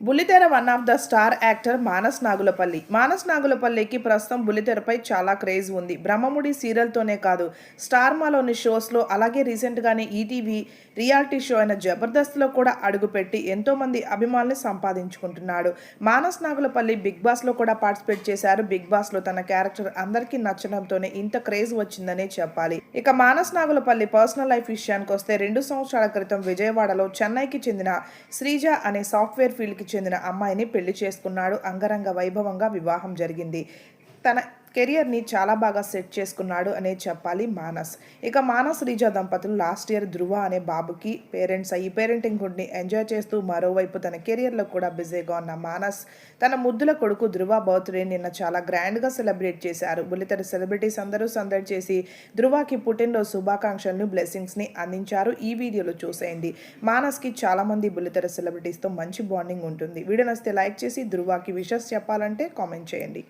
బుల్లితెర one of the star actor Manas Nagulapalli. Manas నాగులపల్లికి ప్రస్తుతం బుల్లితెరపై చాలా క్రేజ్ ఉంది. బ్రహ్మముడి సీరియల్తోనే కాదు స్టార్మాలోని షోస్లో అలాగే రీసెంట్గానే ఈటీవీ రియాలిటీ షో అయిన జబర్దస్త్లో కూడా అడుగుపెట్టి ఎంతోమంది అభిమానులు సంపాదించుకుంటున్నాడు. మానస్ నాగులపల్లి బిగ్ బాస్లో కూడా పార్టిసిపేట్ చేశారు. బిగ్ బాస్లో తన క్యారెక్టర్ అందరికీ నచ్చడంతోనే ఇంత క్రేజ్ వచ్చిందనే చెప్పాలి. ఇక మానస్ నాగులపల్లి పర్సనల్ లైఫ్ విషయానికి వస్తే రెండు సంవత్సరాల క్రితం విజయవాడలో చెన్నైకి చెందిన శ్రీజ అనే సాఫ్ట్వేర్ ఫీల్డ్కి చెందిన అమ్మాయిని పెళ్ళి చేసుకున్నాడు. అంగరంగ వైభవంగా వివాహం జరిగింది. తన కెరియర్ని చాలా బాగా సెట్ చేసుకున్నాడు అనే చెప్పాలి మానస్. ఇక మానస్ రీజా దంపతులు లాస్ట్ ఇయర్ ధృవ అనే బాబుకి పేరెంట్స్ అయ్యి పేరెంటింగ్ గుడ్ని ఎంజాయ్ చేస్తూ మరోవైపు తన కెరియర్లో కూడా బిజీగా ఉన్న మానస్ తన ముద్దుల కొడుకు ధృవ బర్త్డే నిన్న చాలా గ్రాండ్గా సెలబ్రేట్ చేశారు. బుల్లితెర సెలబ్రిటీస్ అందరూ సందడి చేసి ధృవకి పుట్టినరోజు శుభాకాంక్షలను బ్లెస్సింగ్స్ని అందించారు. ఈ వీడియోలో చూసేయండి. మానస్కి చాలామంది బుల్లితెర సెలబ్రిటీస్తో మంచి బాండింగ్ ఉంటుంది. వీడియో నచ్చితే లైక్ చేసి ధృవకి విషెస్ చెప్పాలంటే కామెంట్ చేయండి.